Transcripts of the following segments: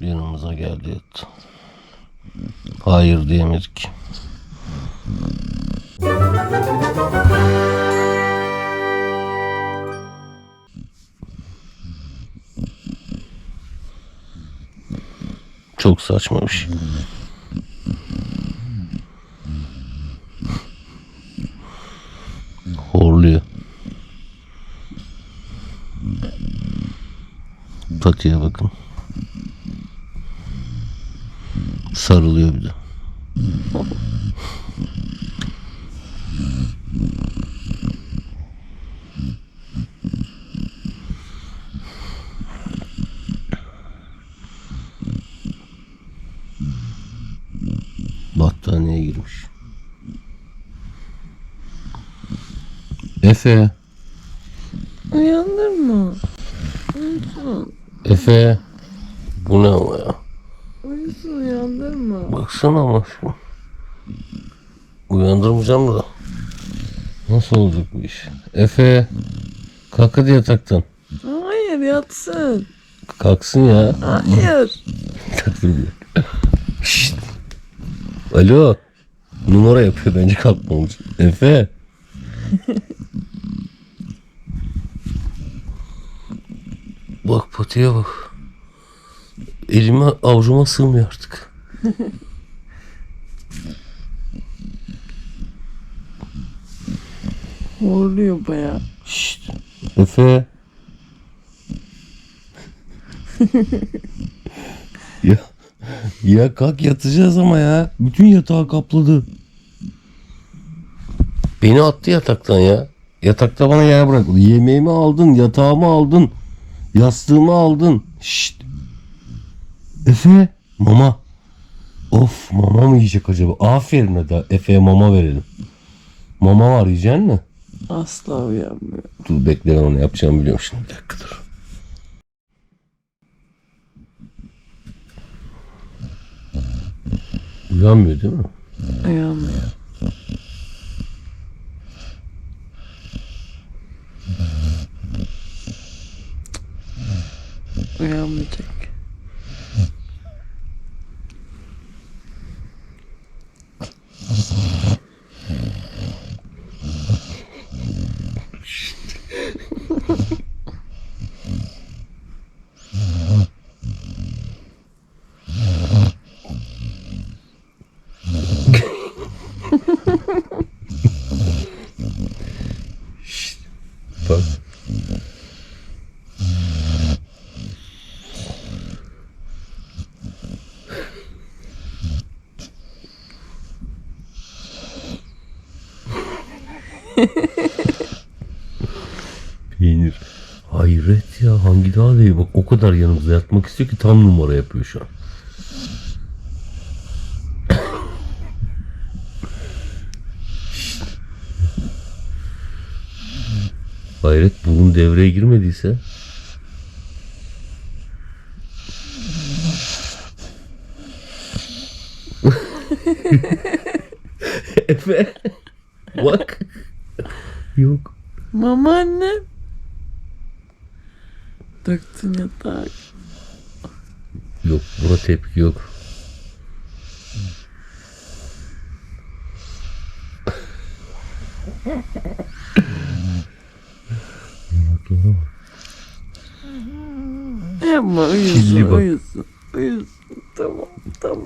Yanımıza geldi yattı. Hayır diyemedik. Çok saçma bir şey. Horluyor. Patiye bakın. Sarılıyor bir de. Battaniyeye girmiş. Efe. Uyandırma. Uyusun. Efe. Bu ne ama ya? Baksana şu. Uyandırmayacağım da. Nasıl olacak bu iş? Efe. Kalk hadi yataktan. Hayır yatsın. Kalksın ya. Hayır. Tak dur bir. Şşt. Alo. Numara yapıyor bence kalkmamış. Efe. bak patiye bak. Elime avucuma sığmıyor artık. Horluyor baya. Şşt. Efe. ya, ya kalk yatacağız ama ya. Bütün yatağı kapladı. Beni attı yataktan ya. Yatakta bana yer bırakmadı. Yemeğimi aldın, yatağımı aldın, yastığımı aldın. Şşt. Efe, mama. Of, mama mı yiyecek acaba? Aferin hadi Efe'ye mama verelim. Mama var yiyecek mi? Asla uyanmıyor. Dur bekle ben onu yapacağımı biliyorum şimdi. Bir dakika dur. Uyanmıyor değil mi? Uyanmıyor. Uyanmayacak. Peynir. Hayret ya hangi daha değil bak o kadar yanımızda yatmak istiyor ki tam numara yapıyor şu an. Hayret bunun devreye girmediyse Efe bak yok Mama anne. Döktün yatağa. yok buna tepki yok Yanaklara bak. Yapma uyusun Kirli bak. uyusun. Uyusun. Tamam tamam.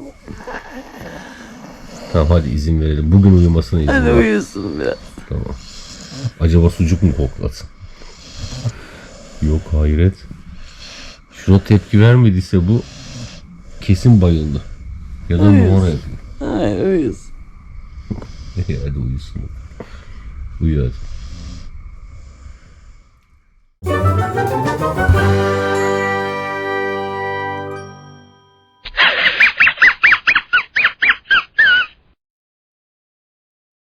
Tamam hadi izin verelim. Bugün uyumasına izin Hadi ver. uyusun biraz. Tamam. Acaba sucuk mu koklatsın? Yok hayret. Şuna tepki vermediyse bu kesin bayıldı. Ya da uyuz. numara yapıyor. Hayır uyuz. Hadi uyusun. Uyu hadi.